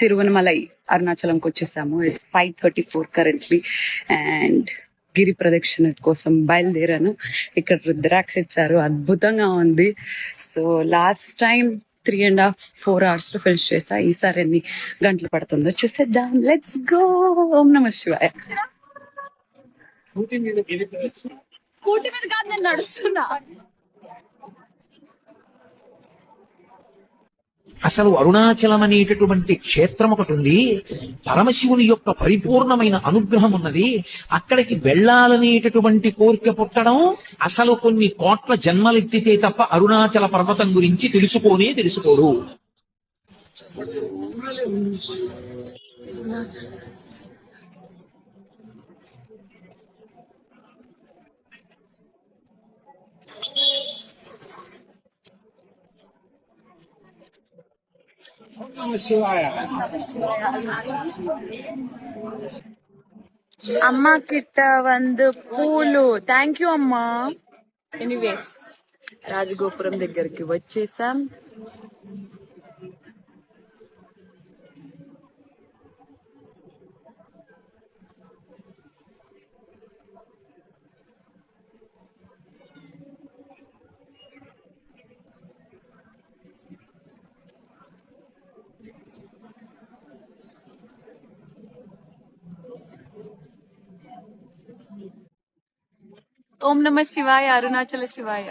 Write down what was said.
తిరువనమలై అరుణాచలంకి వచ్చేసాము. It's five thirty four currently and గిరి ప్రదక్షిణ కోసం బయలుదేరాను. ఇక్కడ రుద్రాక్ష ఇచ్చారు అద్భుతంగా ఉంది. So last time three and half four అవర్స్లో ఫినిష్ చేసా. ఈసారి ఎన్ని గంటలు పడుతుందో చూసేద్దాం. లెట్స్ గో ఓం నమ శివాయ. స్కూటీ మీద కాదు నేను నడుస్తున్నా. అసలు అరుణాచలం అనేటటువంటి క్షేత్రం ఒకటి ఉంది పరమశివుని యొక్క పరిపూర్ణమైన అనుగ్రహం ఉన్నది అక్కడికి వెళ్ళాలనేటటువంటి కోరిక పుట్టడం అసలు కొన్ని కోట్ల జన్మలెత్తితే తప్ప అరుణాచల పర్వతం గురించి తెలుసుకోనే తెలుసుకోరు అమ్మ కిట్ట వంద పూలు థ్యాంక్ యూ అమ్మా ఎనీవే రాజగోపురం దగ్గరికి వచ్చేసాం ఓం నమ శివాయ అరుణాచల శివాయ.